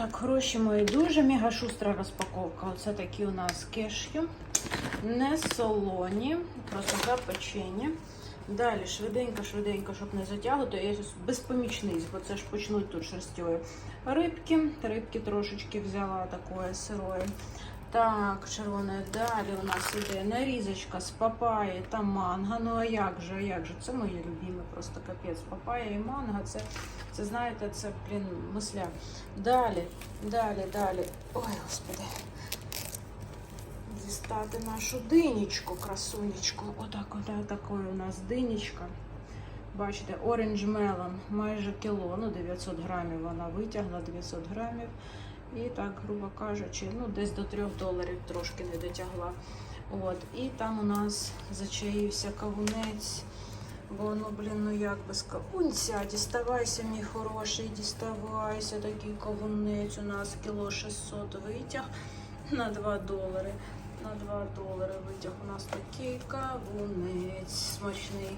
Так, гроші мої дуже мега шустра розпаковка. Оце такі у нас кешю. Не солоні, просто запечені. Далі швиденько, швиденько, щоб не затягувати. Я безпомічний, бо це ж почнуть тут шерстьою. Рибки. Рибки трошечки взяла такої сирої. Так, червоне. Далі у нас іде нарізочка з папаї та манго. Ну а як же, а як же? Це моє любиме, просто капець. Папая і манго. Це, це знаєте, це, блін, мисля. Далі, далі, далі. Ой, господи. Дістати нашу динічку, красунечку. Отак, отак, такою у нас динічка. Бачите, Orange Melon майже кіло, ну 900 грамів вона витягла, 900 грамів. І так, грубо кажучи, ну десь до 3 доларів трошки не дотягла. От, і там у нас зачаївся кавунець. Бо ну, блін, ну як без кавунця, діставайся, мій хороший, діставайся, такий кавунець у нас кіло 600 витяг на 2 долари. На 2 долари витяг у нас такий кавунець смачний.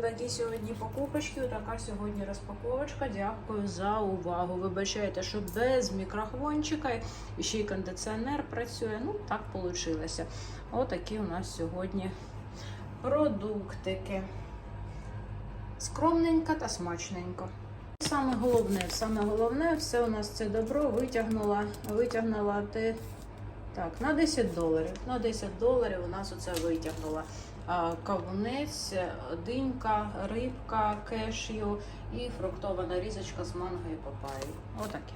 Отакі сьогодні покупочки, отака сьогодні розпаковочка. Дякую за увагу. Вибачайте, що без мікрохвончика і ще й кондиціонер працює. Ну, так вийшло. Отакі у нас сьогодні продуктики. Скромненько та смачненько. Саме головне, саме головне, все у нас це добро витягнула, витягнула те. Так, на 10 доларів. На 10 доларів у нас оце витягнула. Кавунець, динька, рибка, кешю і фруктова нарізочка з манго і папайю. Отаке.